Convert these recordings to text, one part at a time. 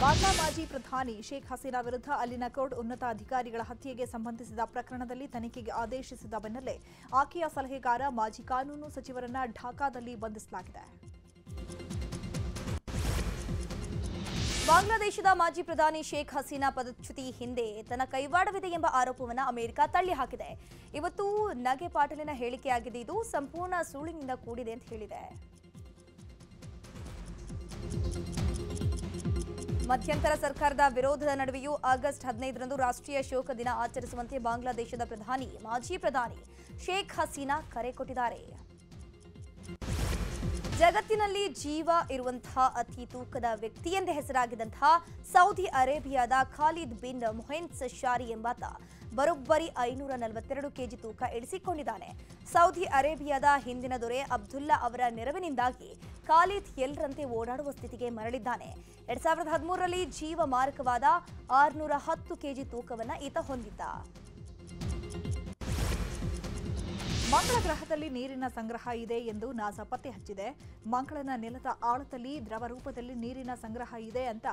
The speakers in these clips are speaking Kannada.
ಬಾಂಗ್ಲಾ ಮಾಜಿ ಪ್ರಧಾನಿ ಶೇಖ್ ಹಸೀನಾ ವಿರುದ್ಧ ಅಲ್ಲಿನ ಕೋರ್ಟ್ ಉನ್ನತ ಅಧಿಕಾರಿಗಳ ಹತ್ಯೆಗೆ ಸಂಬಂಧಿಸಿದ ಪ್ರಕರಣದಲ್ಲಿ ತನಿಖೆಗೆ ಆದೇಶಿಸಿದ ಬೆನ್ನಲ್ಲೇ ಆಕೆಯ ಸಲಹೆಗಾರ ಮಾಜಿ ಕಾನೂನು ಸಚಿವರನ್ನ ಢಾಕಾದಲ್ಲಿ ಬಂಧಿಸಲಾಗಿದೆ. ಬಾಂಗ್ಲಾದೇಶದ ಮಾಜಿ ಪ್ರಧಾನಿ ಶೇಖ್ ಹಸೀನಾ ಪದಚ್ಯುತಿ ಹಿಂದೆ ತನ್ನ ಕೈವಾಡವಿದೆ ಎಂಬ ಆರೋಪವನ್ನು ಅಮೆರಿಕ ತಳ್ಳಿಹಾಕಿದೆ ಇವತ್ತು ನಗೆ ಪಾಟಲಿನ ಹೇಳಿಕೆಯಾಗಿದೆ ಇದು. ಸಂಪೂರ್ಣ ಸುಳ್ಳಿನಿಂದ ಕೂಡಿದೆ ಅಂತ ಹೇಳಿದೆ. ಮಧ್ಯಂತರ ಸರ್ಕಾರದ ವಿರೋಧದ ನಡುವೆಯೂ ಆಗಸ್ಟ್ ಹದಿನೈದರಂದು ರಾಷ್ಟ್ರೀಯ ಶೋಕ ದಿನ ಆಚರಿಸುವಂತೆ ಬಾಂಗ್ಲಾದೇಶದ ಪ್ರಧಾನಿ, ಮಾಜಿ ಪ್ರಧಾನಿ ಶೇಖ್ ಹಸೀನಾ ಕರೆ ಕೊಟ್ಟಿದ್ದಾರೆ. ಜಗತ್ತಿನಲ್ಲಿ ಜೀವ ಇರುವಂತಹ ಅತಿ ತೂಕದ ವ್ಯಕ್ತಿ ಎಂದೇ ಹೆಸರಾಗಿದ್ದಂತಹ ಸೌದಿ ಅರೇಬಿಯಾದ ಖಾಲಿದ್ ಬಿನ್ ಮೊಹೆನ್ಸ್ ಶಾರಿ ಎಂಬಾತ ಬರೋಬ್ಬರಿ ಐನೂರ ನಲವತ್ತೆರಡು ಕೆಜಿ ತೂಕ ಇಳಿಸಿಕೊಂಡಿದ್ದಾನೆ. ಸೌದಿ ಅರೇಬಿಯಾದ ಹಿಂದಿನ ದೊರೆ ಅಬ್ದುಲ್ಲಾ ಅವರ ನೆರವಿನಿಂದಾಗಿ ಖಾಲಿದ್ ಎಲ್ಲರಂತೆ ಓಡಾಡುವ ಸ್ಥಿತಿಗೆ ಮರಳಿದ್ದಾನೆ. ಎರಡ್ ಸಾವಿರದ ಹದಿಮೂರರಲ್ಲಿ ಜೀವ ಮಾರಕವಾದ ಆರುನೂರ ಹತ್ತು ಕೆಜಿ ತೂಕವನ್ನು ಈತ ಹೊಂದಿದ್ದ. ಮಂಗಳ ಗ್ರಹದಲ್ಲಿ ನೀರಿನ ಸಂಗ್ರಹ ಇದೆ ಎಂದು ನಾಸಾ ಪತ್ತೆ ಹಚ್ಚಿದೆ. ಮಂಗಳನ ನೆಲದ ಆಳದಲ್ಲಿ ದ್ರವ ರೂಪದಲ್ಲಿ ನೀರಿನ ಸಂಗ್ರಹ ಇದೆ ಅಂತ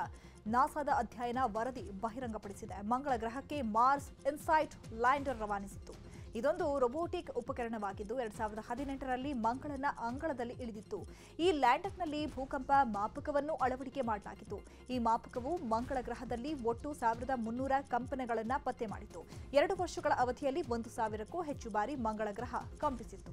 ನಾಸಾದ ಅಧ್ಯಯನ ವರದಿ ಬಹಿರಂಗಪಡಿಸಿದೆ. ಮಂಗಳ ಗ್ರಹಕ್ಕೆ ಮಾರ್ಸ್ ಇನ್ಸೈಟ್ ಲ್ಯಾಂಡರ್ ರವಾನಿಸಿತ್ತು. ಇದೊಂದು ರೊಬೋಟಿಕ್ ಉಪಕರಣವಾಗಿದ್ದು, ಎರಡ್ ಸಾವಿರದ ಹದಿನೆಂಟರಲ್ಲಿ ಮಂಗಳನ ಅಂಗಳದಲ್ಲಿ ಇಳಿದಿತ್ತು. ಈ ಲ್ಯಾಂಡರ್ನಲ್ಲಿ ಭೂಕಂಪ ಮಾಪಕವನ್ನು ಅಳವಡಿಕೆ ಮಾಡಲಾಗಿತ್ತು. ಈ ಮಾಪಕವು ಮಂಗಳ ಗ್ರಹದಲ್ಲಿ ಒಟ್ಟು ಸಾವಿರದ ಮುನ್ನೂರ ಕಂಪನಗಳನ್ನು ಪತ್ತೆ ಮಾಡಿತು ಎರಡು ವರ್ಷಗಳ ಅವಧಿಯಲ್ಲಿ ಒಂದು ಸಾವಿರಕ್ಕೂ ಹೆಚ್ಚು ಬಾರಿ ಮಂಗಳ ಗ್ರಹ ಕಂಪಿಸಿತ್ತು.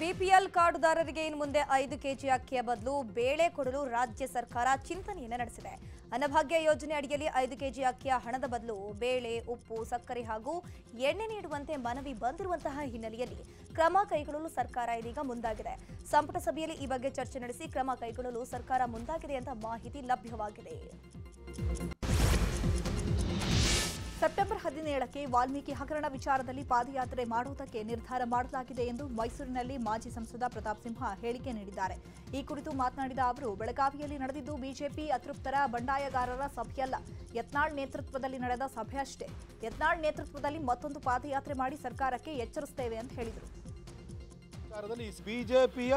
ಬಿಪಿಎಲ್ ಕಾರ್ಡುದಾರರಿಗೆ ಇನ್ನು ಮುಂದೆ ಐದು ಕೆಜಿ ಅಕ್ಕಿಯ ಬದಲು ಬೇಳೆ ಕೊಡಲು ರಾಜ್ಯ ಸರ್ಕಾರ ಚಿಂತನೆಯನ್ನು ನಡೆಸಿದೆ. ಅನ್ನಭಾಗ್ಯ ಯೋಜನೆ ಅಡಿಯಲ್ಲಿ ಐದು ಕೆಜಿ ಅಕ್ಕಿಯ ಹಣದ ಬದಲು ಬೇಳೆ, ಉಪ್ಪು, ಸಕ್ಕರೆ ಹಾಗೂ ಎಣ್ಣೆ ನೀಡುವಂತೆ ಮನವಿ ಬಂದಿರುವಂತಹ ಹಿನ್ನೆಲೆಯಲ್ಲಿ ಕ್ರಮ ಕೈಗೊಳ್ಳಲು ಸರ್ಕಾರ ಇದೀಗ ಮುಂದಾಗಿದೆ. ಸಂಪುಟ ಸಭೆಯಲ್ಲಿ ಈ ಬಗ್ಗೆ ಚರ್ಚೆ ನಡೆಸಿ ಕ್ರಮ ಕೈಗೊಳ್ಳಲು ಸರ್ಕಾರ ಮುಂದಾಗಿದೆ ಅಂತ ಮಾಹಿತಿ ಲಭ್ಯವಾಗಿದೆ. ಸೆಪ್ಟೆಂಬರ್ ಹದಿನೇಳಕ್ಕೆ ವಾಲ್ಮೀಕಿ ಹಗರಣ ವಿಚಾರದಲ್ಲಿ ಪಾದಯಾತ್ರೆ ಮಾಡುವುದಕ್ಕೆ ನಿರ್ಧಾರ ಮಾಡಲಾಗಿದೆ ಎಂದು ಮೈಸೂರಿನಲ್ಲಿ ಮಾಜಿ ಸಂಸದ ಪ್ರತಾಪ್ ಸಿಂಹ ಹೇಳಿಕೆ ನೀಡಿದ್ದಾರೆ. ಈ ಕುರಿತು ಮಾತನಾಡಿದ ಅವರು, ಬೆಳಗಾವಿಯಲ್ಲಿ ನಡೆದಿದ್ದು ಬಿಜೆಪಿ ಅತೃಪ್ತರ ಬಂಡಾಯಗಾರರ ಸಭೆಯಲ್ಲ. ಯತ್ನಾಳ್ ನೇತೃತ್ವದಲ್ಲಿ ನಡೆದ ಸಭೆಯಷ್ಟೇ. ಯತ್ನಾಳ್ ನೇತೃತ್ವದಲ್ಲಿ ಮತ್ತೊಂದು ಪಾದಯಾತ್ರೆ ಮಾಡಿ ಸರ್ಕಾರಕ್ಕೆ ಎಚ್ಚರಿಸುತ್ತೇವೆ ಅಂತ ಹೇಳಿದರು. ಬಿಜೆಪಿಯ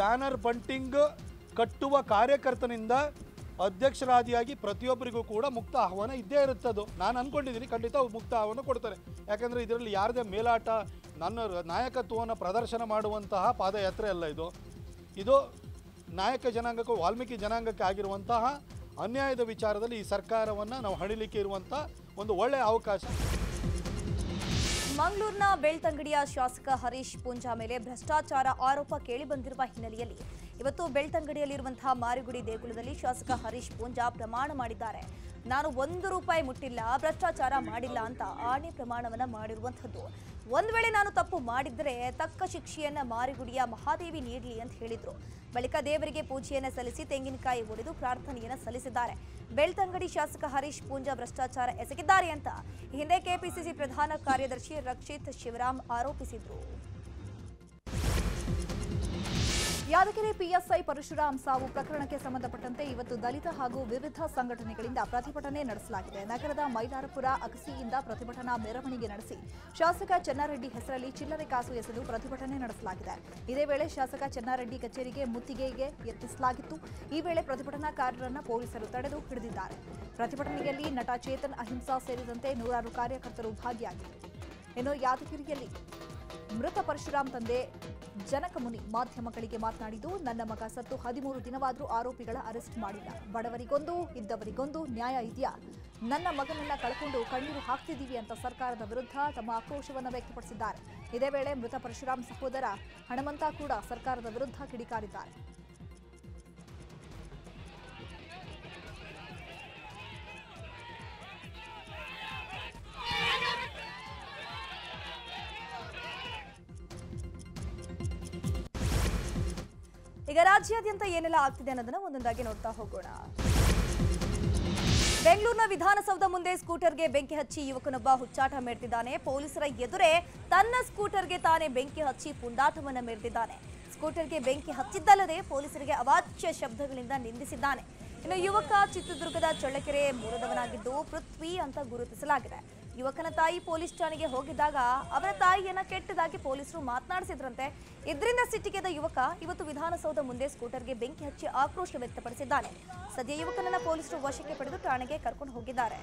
ಬ್ಯಾನರ್ ಬಂಟಿಂಗ್ ಕಟ್ಟುವ ಕಾರ್ಯಕರ್ತನಿಂದ ಅಧ್ಯಕ್ಷರಾದಿಯಾಗಿ ಪ್ರತಿಯೊಬ್ಬರಿಗೂ ಕೂಡ ಮುಕ್ತ ಆಹ್ವಾನ ಇದ್ದೇ ಇರುತ್ತದು. ನಾನು ಅನ್ಕೊಂಡಿದ್ದೀನಿ ಖಂಡಿತ ಮುಕ್ತ ಆಹ್ವಾನ ಕೊಡ್ತಾರೆ. ಯಾಕಂದರೆ ಇದರಲ್ಲಿ ಯಾರದೇ ಮೇಲಾಟ, ನನ್ನ ನಾಯಕತ್ವವನ್ನು ಪ್ರದರ್ಶನ ಮಾಡುವಂತಹ ಪಾದಯಾತ್ರೆ ಅಲ್ಲ ಇದು. ಇದು ನಾಯಕ ಜನಾಂಗಕ್ಕೂ, ವಾಲ್ಮೀಕಿ ಜನಾಂಗಕ್ಕೆ ಆಗಿರುವಂತಹ ಅನ್ಯಾಯದ ವಿಚಾರದಲ್ಲಿ ಈ ಸರ್ಕಾರವನ್ನು ನಾವು ಹಣಿಲಿಕ್ಕೆ ಇರುವಂಥ ಒಂದು ಒಳ್ಳೆಯ ಅವಕಾಶ. ಮಂಗಳೂರಿನ ಬೆಳ್ತಂಗಡಿಯ ಶಾಸಕ ಹರೀಶ್ ಪೂಂಜಾ ಮೇಲೆ ಭ್ರಷ್ಟಾಚಾರ ಆರೋಪ ಕೇಳಿಬಂದಿರುವ ಹಿನ್ನೆಲೆಯಲ್ಲಿ ಇವತ್ತು ಬೆಳ್ತಂಗಡಿಯಲ್ಲಿರುವಂತಹ ಮಾರಿಗುಡಿ ದೇಗುಲದಲ್ಲಿ ಶಾಸಕ ಹರೀಶ್ ಪೂಂಜಾ ಪ್ರಮಾಣ ಮಾಡಿದ್ದಾರೆ. ನಾನು ಒಂದು ರೂಪಾಯಿ ಮುಟ್ಟಿಲ್ಲ, ಭ್ರಷ್ಟಾಚಾರ ಮಾಡಿಲ್ಲ ಅಂತ ಆಣೆ ಪ್ರಮಾಣವನ್ನ ಮಾಡಿರುವಂಥದ್ದು. ಒಂದ್ ವೇಳೆ ನಾನು ತಪ್ಪು ಮಾಡಿದ್ರೆ ತಕ್ಕ ಶಿಕ್ಷೆಯನ್ನ ಮಾರಿಗುಡಿಯ ಮಹಾದೇವಿ ನೀಡಲಿ ಅಂತ ಹೇಳಿದ್ರು. ಬಳಿಕ ದೇವರಿಗೆ ಪೂಜೆಯನ್ನ ಸಲ್ಲಿಸಿ ತೆಂಗಿನಕಾಯಿ ಒಡೆದು ಪ್ರಾರ್ಥನೆಯನ್ನ ಸಲ್ಲಿಸಿದ್ದಾರೆ. ಬೆಳ್ತಂಗಡಿ ಶಾಸಕ ಹರೀಶ್ ಪೂಂಜಾ ಭ್ರಷ್ಟಾಚಾರ ಎಸಗಿದ್ದಾರೆ ಅಂತ ಹಿಂದೆ ಕೆಪಿಸಿಸಿ ಪ್ರಧಾನ ಕಾರ್ಯದರ್ಶಿ ರಕ್ಷಿತ್ ಶಿವರಾಮ್ ಆರೋಪಿಸಿದ್ರು. ಯಾದಗಿರಿ ಪಿಎಸ್ಐ ಪರಶುರಾಮ್ ಸಾವು ಪ್ರಕರಣಕ್ಕೆ ಸಂಬಂಧಪಟ್ಟಂತೆ ಇವತ್ತು ದಲಿತ ಹಾಗೂ ವಿವಿಧ ಸಂಘಟನೆಗಳಿಂದ ಪ್ರತಿಭಟನೆ ನಡೆಸಲಾಗಿದೆ. ನಗರದ ಮೈಲಾರಪುರ ಅಗಸಿಯಿಂದ ಪ್ರತಿಭಟನಾ ಮೆರವಣಿಗೆ ನಡೆಸಿ ಶಾಸಕ ಚೆನ್ನಾರೆಡ್ಡಿ ಹೆಸರಲ್ಲಿ ಚಿಲ್ಲರೆ ಕಾಸು ಎಸೆದು ಪ್ರತಿಭಟನೆ ನಡೆಸಲಾಗಿದೆ. ಇದೇ ವೇಳೆ ಶಾಸಕ ಚೆನ್ನಾರೆಡ್ಡಿ ಕಚೇರಿಗೆ ಮುತ್ತಿಗೆಗೆ ಯತ್ನಿಸಲಾಗಿತ್ತು. ಈ ವೇಳೆ ಪ್ರತಿಭಟನಾಕಾರರನ್ನು ಪೊಲೀಸರು ತಡೆದು ಹಿಡಿದಿದ್ದಾರೆ. ಪ್ರತಿಭಟನೆಯಲ್ಲಿ ನಟ ಚೇತನ್ ಅಹಿಂಸಾ ಸೇರಿದಂತೆ ನೂರಾರು ಕಾರ್ಯಕರ್ತರು ಭಾಗಿಯಾಗಿದ್ದರು. ಇನ್ನು ಯಾದಗಿರಿಯಲ್ಲಿ ಮೃತ ಪರಶುರಾಮ್ ತಂದೆ ಜನಕಮುನಿ ಮಾಧ್ಯಮಗಳಿಗೆ ಮಾತನಾಡಿದ್ದು, ನನ್ನ ಮಗ ಸತ್ತು ಹದಿಮೂರು ದಿನವಾದರೂ ಆರೋಪಿಗಳ ಅರೆಸ್ಟ್ ಮಾಡಿಲ್ಲ. ಬಡವರಿಗೊಂದು, ಇದ್ದವರಿಗೊಂದು ನ್ಯಾಯ ಇದೆಯಾ? ನನ್ನ ಮಗನನ್ನ ಕಳ್ಕೊಂಡು ಕಣ್ಣೀರು ಹಾಕ್ತಿದ್ದೀವಿ ಅಂತ ಸರ್ಕಾರದ ವಿರುದ್ಧ ತಮ್ಮ ಆಕ್ರೋಶವನ್ನು ವ್ಯಕ್ತಪಡಿಸಿದ್ದಾರೆ. ಇದೇ ವೇಳೆ ಮೃತ ಪರಶುರಾಮ್ ಸಹೋದರ ಹಣಮಂತ ಕೂಡ ಸರ್ಕಾರದ ವಿರುದ್ಧ ಕಿಡಿಕಾರಿದ್ದಾರೆ. ಈಗ ರಾಜ್ಯಾದ್ಯಂತ ಏನೆಲ್ಲ ಆಗ್ತಿದೆ ಅನ್ನೋದನ್ನ ಒಂದೊಂದಾಗಿ ನೋಡ್ತಾ ಹೋಗೋಣ. ಬೆಂಗಳೂರಿನ ವಿಧಾನಸೌಧ ಮುಂದೆ ಸ್ಕೂಟರ್ಗೆ ಬೆಂಕಿ ಹಚ್ಚಿ ಯುವಕನೊಬ್ಬ ಹುಚ್ಚಾಟ ಮೆರೆದಿದ್ದಾನೆ ಪೊಲೀಸರ ಎದುರೇ ತನ್ನ ಸ್ಕೂಟರ್ಗೆ ತಾನೇ ಬೆಂಕಿ ಹಚ್ಚಿ ಪುಂಡಾಟವನ್ನ ಮೆರೆದಿದ್ದಾನೆ ಸ್ಕೂಟರ್ಗೆ ಬೆಂಕಿ ಹಚ್ಚಿದ್ದಲ್ಲದೆ ಪೊಲೀಸರಿಗೆ ಅವಾಚ್ಯ ಶಬ್ದಗಳಿಂದ ನಿಂದಿಸಿದ್ದಾನೆ. ಇನ್ನು ಯುವಕ ಚಿತ್ರದುರ್ಗದ ಚಳ್ಳಕೆರೆ ಮೂಲದವನಾಗಿದ್ದು ಪೃಥ್ವಿ ಅಂತ ಗುರುತಿಸಲಾಗಿದೆ. ಯುವಕನ ತಾಯಿ ಪೊಲೀಸ್ ಠಾಣೆಗೆ ಹೋಗಿದ್ದಾಗ ಅವರ ತಾಯಿಯನ್ನ ಕೆಟ್ಟದಾಗಿ ಪೊಲೀಸರು ಮಾತನಾಡಿಸಿದ್ರಂತೆ. ಇದರಿಂದ ಸಿಟ್ಟಿಗೆದ ಯುವಕ ಇವತ್ತು ವಿಧಾನಸೌಧ ಮುಂದೆ ಸ್ಕೂಟರ್ಗೆ ಬೆಂಕಿ ಹಚ್ಚಿ ಆಕ್ರೋಶ ವ್ಯಕ್ತಪಡಿಸಿದ್ದಾನೆ. ಸದ್ಯ ಯುವಕನನ್ನ ಪೊಲೀಸರು ವಶಕ್ಕೆ ಪಡೆದು ಠಾಣೆಗೆ ಕರ್ಕೊಂಡು ಹೋಗಿದ್ದಾರೆ.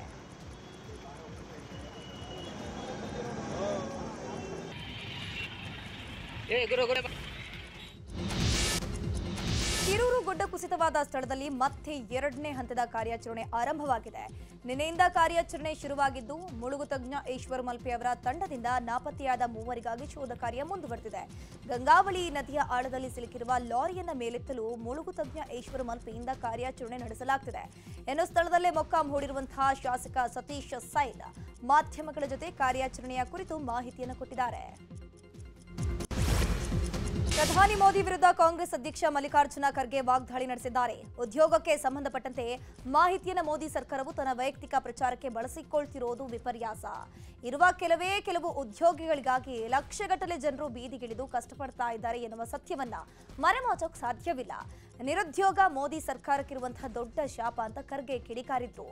ಕಿರೂರು ಗುಡ್ಡ ಕುಸಿತವಾದ ಸ್ಥಳದಲ್ಲಿ ಮತ್ತೆ ಎರಡನೇ ಹಂತದ ಕಾರ್ಯಾಚರಣೆ ಆರಂಭವಾಗಿದೆ. ನಿನ್ನೆಯಿಂದ ಕಾರ್ಯಾಚರಣೆ ಶುರುವಾಗಿದ್ದು, ಮುಳುಗು ತಜ್ಞ ಈಶ್ವರ್ ಮಲ್ಪೆ ಅವರ ತಂಡದಿಂದ ನಾಪತ್ತೆಯಾದ ಮೂವರಿಗಾಗಿ ಶೋಧ ಕಾರ್ಯ ಮುಂದುವರೆದಿದೆ. ಗಂಗಾವಳಿ ನದಿಯ ಆಳದಲ್ಲಿ ಸಿಲುಕಿರುವ ಲಾರಿಯನ್ನ ಮೇಲೆತ್ತಲು ಮುಳುಗು ತಜ್ಞ ಈಶ್ವರ್ ಮಲ್ಪೆಯಿಂದ ಕಾರ್ಯಾಚರಣೆ ನಡೆಸಲಾಗ್ತಿದೆ. ಇನ್ನು ಸ್ಥಳದಲ್ಲೇ ಮೊಕ್ಕಾಂ ಹೂಡಿರುವಂತಹ ಶಾಸಕ ಸತೀಶ್ ಸೈಲ್ ಮಾಧ್ಯಮಗಳ ಜೊತೆ ಕಾರ್ಯಾಚರಣೆಯ ಕುರಿತು ಮಾಹಿತಿಯನ್ನು ಕೊಟ್ಟಿದ್ದಾರೆ. ಪ್ರಧಾನಿ ಮೋದಿ ವಿರುದ್ಧ ಕಾಂಗ್ರೆಸ್ ಅಧ್ಯಕ್ಷ ಮಲ್ಲಿಕಾರ್ಜುನ ಖರ್ಗೆ ವಾಗ್ದಾಳಿ ನಡೆಸಿದ್ದಾರೆ. ಉದ್ಯೋಗಕ್ಕೆ ಸಂಬಂಧಪಟ್ಟಂತೆ ಮಾಹಿತಿಯನ್ನು ಮೋದಿ ಸರ್ಕಾರವು ತನ್ನ ವೈಯಕ್ತಿಕ ಪ್ರಚಾರಕ್ಕೆ ಬಳಸಿಕೊಳ್ತಿರೋದು ವಿಪರ್ಯಾಸ. ಇರುವ ಕೆಲವೇ ಕೆಲವು ಉದ್ಯೋಗಿಗಳಿಗಾಗಿ ಲಕ್ಷಗಟ್ಟಲೆ ಜನರು ಬೀದಿಗಿಳಿದು ಕಷ್ಟಪಡ್ತಾ ಇದ್ದಾರೆ ಎನ್ನುವ ಸತ್ಯವನ್ನ ಮರೆಮಾಚೋಕ್ ಸಾಧ್ಯವಿಲ್ಲ. ನಿರುದ್ಯೋಗ ಮೋದಿ ಸರ್ಕಾರಕ್ಕಿರುವಂತಹ ದೊಡ್ಡ ಶಾಪ ಅಂತ ಖರ್ಗೆ ಕಿಡಿಕಾರಿದ್ರು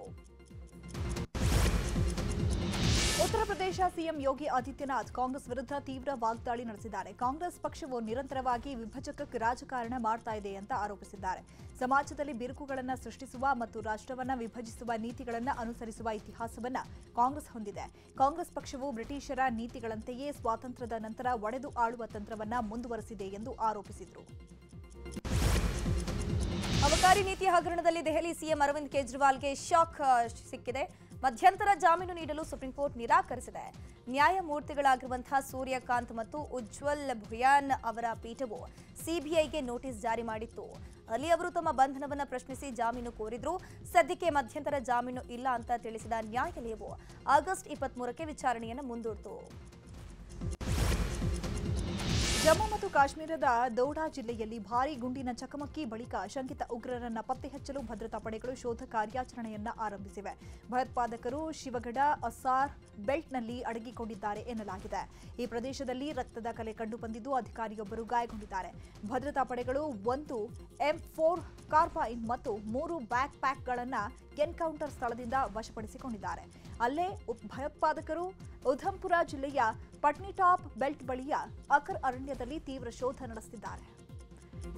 ಉತ್ತರ ಪ್ರದೇಶ ಸಿಎಂ ಯೋಗಿ ಆದಿತ್ಯನಾಥ್ ಕಾಂಗ್ರೆಸ್ ವಿರುದ್ಧ ತೀವ್ರ ವಾಗ್ದಾಳಿ ನಡೆಸಿದ್ದಾರೆ. ಕಾಂಗ್ರೆಸ್ ಪಕ್ಷವು ನಿರಂತರವಾಗಿ ವಿಭಜಕ ರಾಜಕಾರಣ ಮಾಡ್ತಾ ಇದೆ ಅಂತ ಆರೋಪಿಸಿದ್ದಾರೆ. ಸಮಾಜದಲ್ಲಿ ಬಿರುಕುಗಳನ್ನು ಸೃಷ್ಟಿಸುವ ಮತ್ತು ರಾಷ್ಟ್ರವನ್ನು ವಿಭಜಿಸುವ ನೀತಿಗಳನ್ನು ಅನುಸರಿಸುವ ಇತಿಹಾಸವನ್ನ ಕಾಂಗ್ರೆಸ್ ಹೊಂದಿದೆ. ಕಾಂಗ್ರೆಸ್ ಪಕ್ಷವು ಬ್ರಿಟಿಷರ ನೀತಿಗಳಂತೆಯೇ ಸ್ವಾತಂತ್ರ್ಯದ ನಂತರ ಒಡೆದು ಆಳುವ ತಂತ್ರವನ್ನ ಮುಂದುವರೆಸಿದೆ ಎಂದು ಆರೋಪಿಸಿದರು. ಅಬಕಾರಿ ನೀತಿ ಹಗರಣದಲ್ಲಿ ದೆಹಲಿ ಸಿಎಂ ಅರವಿಂದ್ ಕೇಜ್ರಿವಾಲ್ಗೆ ಶಾಕ್ ಸಿಕ್ಕಿದೆ. ಮಧ್ಯಂತರ ಜಾಮೀನು ನೀಡಲು ಸುಪ್ರೀಂ ಕೋರ್ಟ್ ನಿರಾಕರಿಸಿದೆ. ನ್ಯಾಯಮೂರ್ತಿಗಳಾಗಿರುವಂತಹ ಸೂರ್ಯಕಾಂತ್ ಮತ್ತು ಉಜ್ವಲ್ ಭುಯಾನ್ ಅವರ ಪೀಠವು ಸಿಬಿಐಗೆ ನೋಟಿಸ್ ಜಾರಿ ಮಾಡಿತ್ತು. ಅಲ್ಲಿ ಅವರು ತಮ್ಮ ಬಂಧನವನ್ನು ಪ್ರಶ್ನಿಸಿ ಜಾಮೀನು ಕೋರಿದ್ರು. ಸದ್ಯಕ್ಕೆ ಮಧ್ಯಂತರ ಜಾಮೀನು ಇಲ್ಲ ಅಂತ ತಿಳಿಸಿದ ನ್ಯಾಯಾಲಯವು ಆಗಸ್ಟ್ ಇಪ್ಪತ್ಮೂರಕ್ಕೆ ವಿಚಾರಣೆಯನ್ನು ಮುಂದೂಡಿತು. ಜಮ್ಮು ಮತ್ತು ಕಾಶ್ಮೀರದ ದೌಡಾ ಜಿಲ್ಲೆಯಲ್ಲಿ ಭಾರೀ ಗುಂಡಿನ ಚಕಮಕಿ ಬಳಿಕ ಶಂಕಿತ ಉಗ್ರರನ್ನ ಪತ್ತೆ ಹಚ್ಚಲು ಭದ್ರತಾ ಪಡೆಗಳು ಶೋಧ ಕಾರ್ಯಾಚರಣೆಯನ್ನ ಆರಂಭಿಸಿವೆ. ಭಯೋತ್ಪಾದಕರು ಶಿವಗಡ ಅಸಾರ್ ಬೆಲ್ಟ್ನಲ್ಲಿ ಅಡಗಿಕೊಂಡಿದ್ದಾರೆ ಎನ್ನಲಾಗಿದೆ. ಈ ಪ್ರದೇಶದಲ್ಲಿ ರಕ್ತದ ಕಲೆ ಕಂಡುಬಂದಿದ್ದು ಅಧಿಕಾರಿಯೊಬ್ಬರು ಗಾಯಗೊಂಡಿದ್ದಾರೆ. ಭದ್ರತಾ ಪಡೆಗಳು ಒಂದು ಎಂ ಫೋರ್ ಕಾರ್ಬೈನ್ ಮತ್ತು ಮೂರು ಬ್ಯಾಕ್ ಪ್ಯಾಕ್ಗಳನ್ನು ಎನ್ಕೌಂಟರ್ ಸ್ಥಳದಿಂದ ವಶಪಡಿಸಿಕೊಂಡಿದ್ದಾರೆ. ಅಲ್ಲೇ ಭಯೋತ್ಪಾದಕರು ಉಧಂಪುರ ಜಿಲ್ಲೆಯ ಪಟ್ನಿಟಾಪ್ ಬೆಲ್ಟ್ ಬಳಿಯ ಅಕರ್ ಅರಣ್ಯದಲ್ಲಿ ತೀವ್ರ ಶೋಧ ನಡೆಸಿದ್ದಾರೆ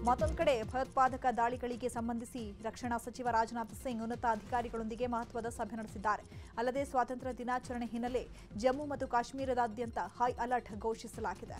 ಮತ್ತೊಂದು ಕಡೆ ಭಯೋತ್ಪಾದಕ ದಾಳಿಗಳಿಗೆ ಸಂಬಂಧಿಸಿ ರಕ್ಷಣಾ ಸಚಿವ ರಾಜನಾಥ್ ಸಿಂಗ್ ಉನ್ನತ ಅಧಿಕಾರಿಗಳೊಂದಿಗೆ ಮಹತ್ವದ ಸಭೆ ನಡೆಸಿದ್ದಾರೆ. ಅಲ್ಲದೆ ಸ್ವಾತಂತ್ರ್ಯ ದಿನಾಚರಣೆ ಹಿನ್ನೆಲೆ ಜಮ್ಮು ಮತ್ತು ಕಾಶ್ಮೀರದಾದ್ಯಂತ ಹೈ ಅಲರ್ಟ್ ಘೋಷಿಸಲಾಗಿದೆ.